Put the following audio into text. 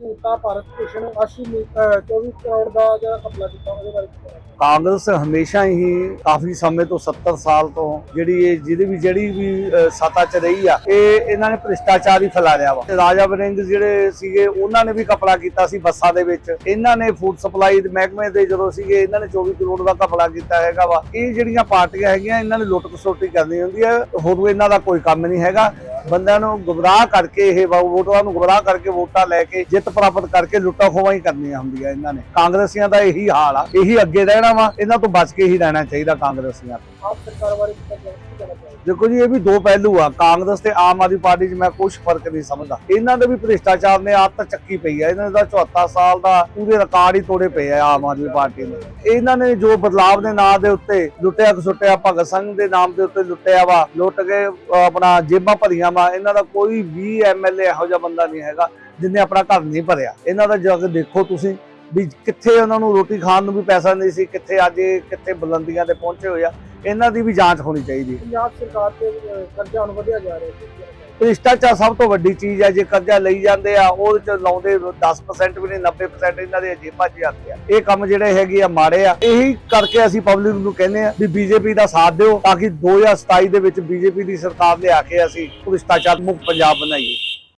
ਨੇਤਾ ਭਾਰਤ ਭੂਸ਼ਣ ਆਸ਼ੀ 24 ਕਰੋੜ ਦਾ ਜਿਹੜਾ ਘਪਲਾ ਕੀਤਾ ਉਹਦੇ ਬਾਰੇ ਕੀ ਕਹਿਣਾ? ਕਾਂਗਰਸ ਹਮੇਸ਼ਾ ਹੀ ਕਾਫੀ ਸਮੇਂ ਤੋਂ 70 ਸਾਲ ਤੋਂ ਜਿਹੜੀ ਇਹ ਜਿਹਦੀ ਵੀ ਜਿਹੜੀ ਵੀ ਅ, ਸੱਤਾ 'ਚ ਰਹੀ ਆ ਇਹ ਇਹਨਾਂ ਨੇ ਭ੍ਰਿਸ਼ਟਾਚਾਰ ਹੀ ਫੈਲਾਇਆ ਵਾ। ਤੇ ਰਾਜਾ ਵੜਿੰਗ ਜਿਹੜੇ ਸੀਗੇ ਉਹਨਾਂ ਨੇ ਵੀ ਕਪੜਾ ਕੀਤਾ ਸੀ ਬੱਸਾਂ ਦੇ ਵਿੱਚ। ਇਹਨਾਂ ਨੇ ਫੂਡ ਸਪਲਾਈ ਦੇ ਮਹਿਕਮੇ ਦੇ ਜਦੋਂ ਸੀਗੇ ਇਹਨਾਂ ਨੇ 24 ਕਰੋੜ ਦਾ ਕਪੜਾ ਕੀਤਾ ਹੈਗਾ ਵਾ। ਇਹ ਜਿਹੜੀਆਂ ਪਾਰਟੀਆਂ ਹੈਗੀਆਂ ਇਹਨਾਂ ਨੇ ਲੁੱਟ ਖਸੋਟੀ ਕਰਨੀ ਹੁੰਦੀ ਹੈ ਹੋਰ ਇਹਨਾਂ ਦਾ ਕੋਈ ਕੰਮ ਨਹੀਂ ਹੈਗਾ। ਬੰਦਿਆਂ ਨੂੰ ਗੁੰਮਰਾਹ ਕਰਕੇ ਇਹ ਵੋ- ਵੋਟਰਾਂ ਨੂੰ ਗੁੰਮਰਾਹ ਕਰਕੇ ਵੋਟਾਂ ਲੈ ਕੇ ਜਿੱਤ ਪ੍ਰਾਪਤ ਕਰਕੇ ਲੁੱਟਾਂ ਖੋਹਾਂ ਹੀ ਕਰਨੀਆਂ ਹੁੰਦੀਆਂ ਇਹਨਾਂ ਨੇ। ਕਾਂਗਰਸੀਆਂ ਦਾ ਇਹੀ ਹਾਲ ਆ। ਇਹੀ ਅੱਗੇ ਰਹਿਣਾ ਵਾ। ਇਹਨਾਂ ਤੋਂ ਬਚ ਕੇ ਹੀ ਰਹਿਣਾ ਚਾਹੀਦਾ ਕਾਂਗਰਸੀਆਂ ਤੋਂ। ਆਪ ਸਰਕਾਰ ਬਾਰੇ ਦੇਖੋ ਜੀ ਇਹ ਵੀ ਦੋ ਪਹਿਲੂ ਆ। ਕਾਂਗਰਸ ਤੇ ਆਮ ਆਦਮੀ ਪਾਰਟੀ 'ਚ ਮੈਂ ਕੁਝ ਫ਼ਰਕ ਨਹੀਂ ਸਮਝਦਾ। ਇਹਨਾਂ ਦੇ ਵੀ ਭ੍ਰਿਸ਼ਟਾਚਾਰ ਨੇ ਆਦਤ ਚੱਕੀ ਪਈ ਆ। ਇਹਨਾਂ ਦਾ 74 ਸਾਲ ਦਾ ਪੂਰੇ ਰਿਕਾਰਡ ਹੀ ਤੋੜੇ ਪਏ ਆ ਆਮ ਆਦਮੀ ਪਾਰਟੀ ਨੇ। ਇਹਨਾਂ ਨੇ ਜੋ ਬਦਲਾਵ ਦੇ ਨਾਂ ਦੇ ਉੱਤੇ ਲੁੱਟਿਆ ਖਸੁੱਟਿਆ ਭਗਤ ਸਿੰਘ ਦੇ ਨਾਮ ਦੇ ਉੱਤੇ ਲੁੱਟਿਆ ਵਾ। ਲੁੱਟ ਕੇ ਆਪਣਾ ਜੇਬਾਂ ਭਰੀਆਂ ਵਾ ਇਹਨਾਂ ਦਾ ਕੋਈ ਵੀ ਐਮਐਲਏ ਇਹੋ ਜਿਹਾ ਬੰਦਾ ਨਹੀਂ ਹੈਗਾ ਜਿਹਨੇ ਆਪਣਾ ਘਰ ਨਹੀਂ ਭਰਿਆ। ਇਹਨਾਂ ਦਾ ਜਗ ਦੇਖੋ ਤੁਸੀਂ ਵੀ ਕਿੱਥੇ ਉਹਨਾਂ ਨੂੰ ਰੋਟੀ ਖਾਣ ਨੂੰ ਵੀ ਪੈਸਾ ਨਹੀਂ ਸੀ, ਕਿੱਥੇ ਅੱਜ ਕਿੱਥੇ ਬੁਲੰਦੀਆਂ ਤੇ ਪਹੁੰਚੇ ਹੋਏ ਆ। ਇਹਨਾਂ ਦੀ ਵੀ ਜਾਂਚ ਹੋਣੀ ਚਾਹੀਦੀ ਪੰਜਾਬ ਸਰਕਾਰ ਤੇ ਕਰਜ਼ਾ ਹੁਣ ਵਧਿਆ ਜਾ ਰਿਹਾ। ਹੈ ਭ੍ਰਿਸ਼ਟਾਚਾਰ ਸਭ ਤੋਂ ਵੱਡੀ ਚੀਜ਼ ਹੈ ਜੇ ਕਰਜ਼ਾ ਲਈ ਜਾਂਦੇ ਆ, ਉਹਦੇ ਚ ਲਾਉਂਦੇ 10% ਵੀ ਨਹੀਂ 90% ਇਹਨਾਂ ਦੇ ਜੇਬਾਂ 'ਚ ਜਾਂਦੇ ਆ। ਇਹ ਕੰਮ ਜਿਹੜੇ ਹੈਗੇ ਆ, ਮਾੜੇ ਆ। ਇਹੀ ਕਰਕੇ ਅਸੀਂ ਪਬਲਿਕ ਨੂੰ ਕਹਿੰਦੇ ਆ ਵੀ ਬੀਜੇਪੀ ਦਾ ਸਾਥ ਦਿਓ, ਤਾਂ ਕਿ 2027 ਦੇ ਵਿੱਚ ਬੀਜੇਪੀ ਦੀ ਸਰਕਾਰ ਲਿਆ ਕੇ ਅਸੀਂ ਭ੍ਰਿਸ਼ਟਾਚਾਰ ਮੁਕਤ ਪੰਜਾਬ ਬਣਾਈਏ।